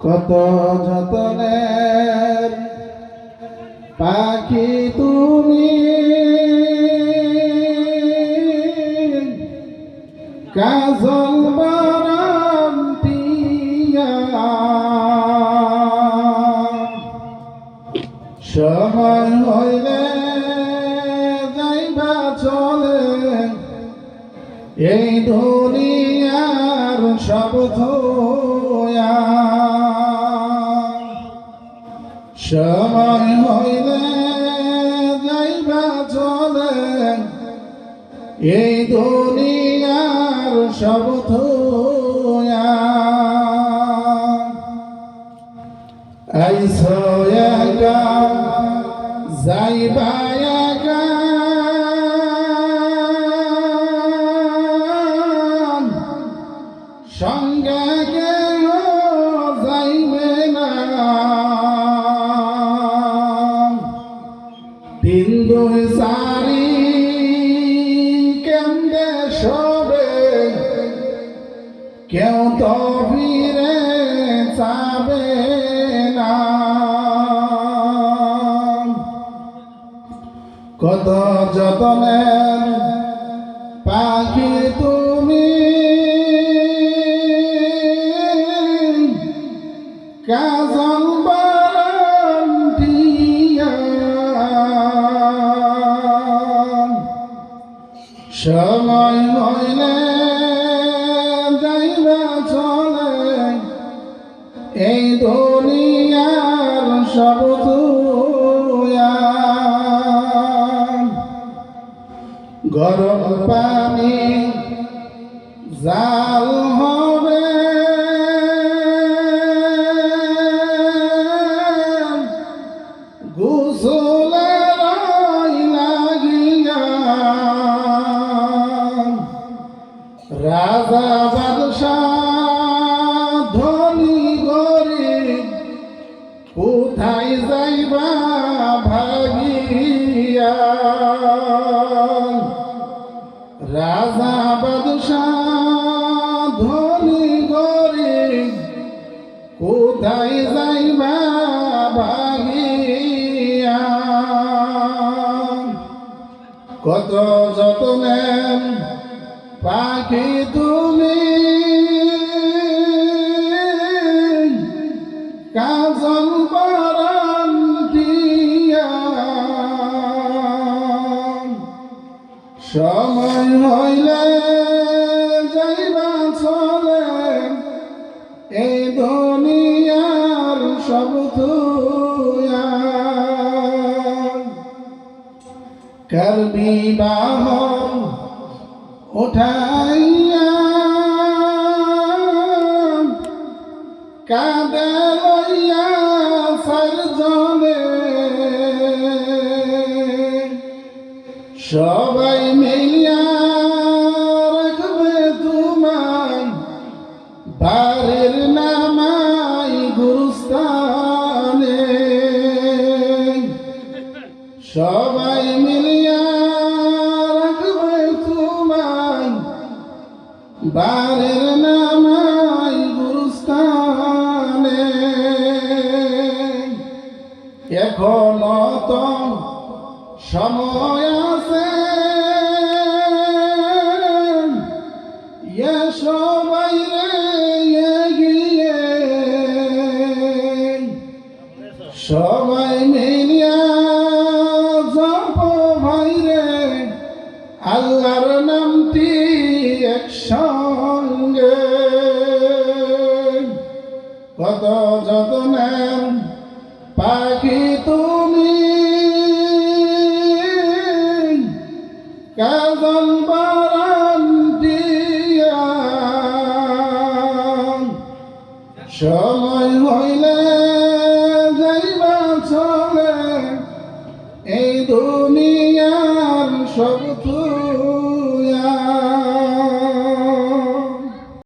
কত যতনের পাখি তুমি। কাজল বারান্তিয়া সময় হইলে যাইবা চলে। এই দুনিয়ার সব ধোয়া। সময় হইলে যাইবা চলে এই দুনিয়ার সব কেউ তো যাবে না। কত যতনের পাখি তুমি কাজল সময় হইলে এই দুনিয়ার সব গরম পানি জাল হবে। গোসলের লাগিয়া। রাজা বাদশাহ ভাগিয়া রাজা বাদশাহ ধনী গরিব কোথায় যাইবা ভাগিয়া? কত যতনের পাখি তুমি কাজল বারান্তিয়া সময় হইলে যাইবা চলে এই দুনিয়ার সব কার বিবাহ উঠাইয়া কাঁদে লইয়া সারজনে সবাই মিলিয়া রাখবে তোমায় বাড়ির নামাই গুরুস্থানে। সবাই মিলিয়া রাখবে তোমায় বাড়ির নামাই গুরুস্থানে। এখনও তো সময় আছে। সবাই রে এগিয়ে। সবাই মিলিয়া জপ ভাই রে আল্লাহর নামটি একসঙ্গে। কত যতনের পাখি এই দুনিয়ার সব